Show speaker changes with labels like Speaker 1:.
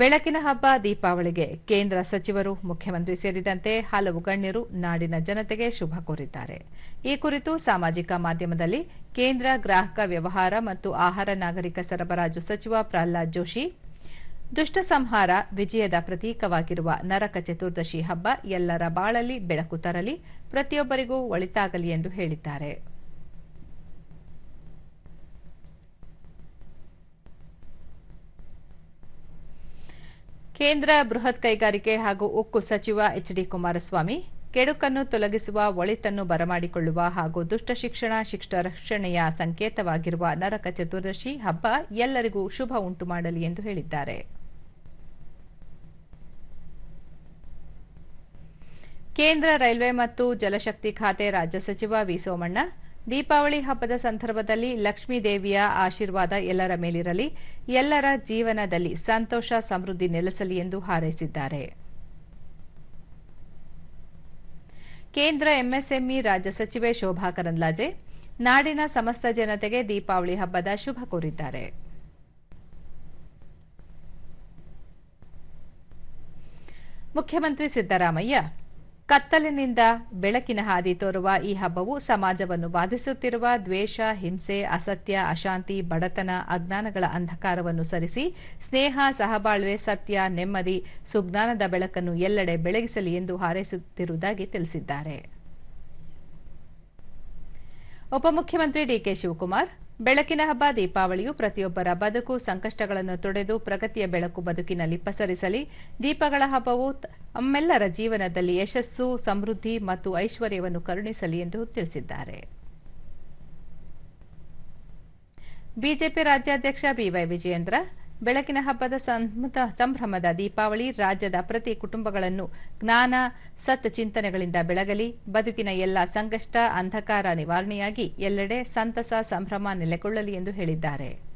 Speaker 1: ಬೆಳಕಿನ ಹಬ್ಬ ದೀಪಾವಳಿಗೆ ಕೇಂದ್ರ ಸಚಿವರು, ಮುಖ್ಯಮಂತ್ರಿ ಸೇರಿದಂತೆ ಹಲವು ಗಣ್ಯರು ನಾಡಿನ ಜನತೆಗೆ ಶುಭ ಕೋರಿದ್ದಾರೆ. ಈ ಕುರಿತು ಸಾಮಾಜಿಕ ಮಾಧ್ಯಮದಲ್ಲಿ ಕೇಂದ್ರ ಗ್ರಾಹಕ ವ್ಯವಹಾರ ಮತ್ತು ಆಹಾರ ನಾಗರಿಕ ಸರಬರಾಜು ಸಚಿವ ಪ್ರಹ್ಲಾದ್ ಜೋಶಿ, ದುಷ್ಟ ಸಂಹಾರ ವಿಜಯದ ಪ್ರತೀಕವಾಗಿರುವ ನರಕ ಚತುರ್ದಶಿ ಹಬ್ಬ ಎಲ್ಲರ ಬಾಳಲ್ಲಿ ಬೆಳಕು ತರಲಿ, ಪ್ರತಿಯೊಬ್ಬರಿಗೂ ಒಳಿತಾಗಲಿ ಎಂದು ಹೇಳಿದ್ದಾರೆ. ಕೇಂದ್ರ ಬೃಹತ್ ಕೈಗಾರಿಕೆ ಹಾಗೂ ಉಕ್ಕು ಸಚಿವ ಎಚ್ ಡಿ ಕುಮಾರಸ್ವಾಮಿ, ಕೆಡುಕನ್ನು ತೊಲಗಿಸುವ ಒಳಿತನ್ನು ಬರಮಾಡಿಕೊಳ್ಳುವ ಹಾಗೂ ದುಷ್ಟ ಶಿಕ್ಷಣ ಶಿಷ್ಟ ರಕ್ಷಣೆಯ ಸಂಕೇತವಾಗಿರುವ ನರಕ ಚತುರ್ದಶಿ ಹಬ್ಬ ಎಲ್ಲರಿಗೂ ಶುಭ ಉಂಟು ಮಾಡಲಿ ಎಂದು ಹೇಳಿದ್ದಾರೆ. ಕೇಂದ್ರ ರೈಲ್ವೆ ಮತ್ತು ಜಲಶಕ್ತಿ ಖಾತೆ ರಾಜ್ಯ ಸಚಿವ ವಿ ಸೋಮಣ್ಣ ದೀಪಾವಳಿ ಹಬ್ಬದ ಸಂದರ್ಭದಲ್ಲಿ ಲಕ್ಷ್ಮೀ ದೇವಿಯ ಆಶೀರ್ವಾದ ಎಲ್ಲರ ಮೇಲಿರಲಿ, ಎಲ್ಲರ ಜೀವನದಲ್ಲಿ ಸಂತೋಷ, ಸಮೃದ್ಧಿ ನೆಲೆಸಲಿ ಎಂದು ಹಾರೈಸಿದ್ದಾರೆ. ಕೇಂದ್ರ ಎಂಎಸ್ಎಂಇ ರಾಜ್ಯ ಸಚಿವೆ ಶೋಭಾ ಕರಂದ್ಲಾಜೆ, ನಾಡಿನ ಸಮಸ್ತ ಜನತೆಗೆ ದೀಪಾವಳಿ ಹಬ್ಬದ ಶುಭ ಕೋರಿದ್ದಾರೆ. ಮುಖ್ಯಮಂತ್ರಿ ಸಿದ್ದರಾಮಯ್ಯ ಕತ್ತಲಿನಿಂದ ಬೆಳಕಿನ ಹಾದಿ ತೋರುವ ಈ ಹಬ್ಬವು ಸಮಾಜವನ್ನು ಬಾಧಿಸುತ್ತಿರುವ ದ್ವೇಷ, ಹಿಂಸೆ, ಅಸತ್ಯ, ಅಶಾಂತಿ, ಬಡತನ, ಅಜ್ಞಾನಗಳ ಅಂಧಕಾರವನ್ನು ಸರಿಸಿ, ಸ್ನೇಹ, ಸಹಬಾಳ್ವೆ, ಸತ್ಯ, ನೆಮ್ಮದಿ, ಸುಜ್ಞಾನದ ಬೆಳಕನ್ನು ಎಲ್ಲೆಡೆ ಬೆಳಗಿಸಲಿ ಎಂದು ಹಾರೈಸುತ್ತಿರುವುದಾಗಿ ತಿಳಿಸಿದ್ದಾರೆ. ಉಪಮುಖ್ಯಮಂತ್ರಿ ಡಿಕೆ ಶಿವಕುಮಾರ್ ಬೆಳಕಿನ ಹಬ್ಬ, ದೀಪಾವಳಿಯು ಪ್ರತಿಯೊಬ್ಬರ ಬದುಕು, ಸಂಕಷ್ಟಗಳನ್ನು ತೊಡೆದು ಪ್ರಗತಿಯ ಬೆಳಕು ಬದುಕಿನಲ್ಲಿ ಪಸರಿಸಲಿ. ದೀಪಗಳ ಹಬ್ಬವು ನಮ್ಮೆಲ್ಲರ ಜೀವನದಲ್ಲಿ ಯಶಸ್ಸು, ಸಮೃದ್ಧಿ ಮತ್ತು ಐಶ್ವರ್ಯವನ್ನು ಕರುಣಿಸಲಿ ಎಂದು ತಿಳಿಸಿದ್ದಾರೆ. ಬಿಜೆಪಿ ರಾಜ್ಯಾಧ್ಯಕ್ಷ ಬಿವೈ ವಿಜಯೇಂದ್ರ ಬೆಳಕಿನ ಹಬ್ಬದ ಸಂಭ್ರಮದ ದೀಪಾವಳಿ, ರಾಜ್ಯದ ಪ್ರತಿ ಕುಟುಂಬಗಳನ್ನು ಜ್ಞಾನ, ಸತ್ ಚಿಂತನೆಗಳಿಂದ ಬೆಳಗಲಿ, ಬದುಕಿನ ಎಲ್ಲ ಸಂಕಷ್ಟ, ಅಂಧಕಾರ ನಿವಾರಣೆಯಾಗಿ ಎಲ್ಲೆಡೆ ಸಂತಸ, ಸಂಭ್ರಮ ನೆಲೆಗೊಳ್ಳಲಿ ಎಂದು ಹೇಳಿದ್ದಾರೆ.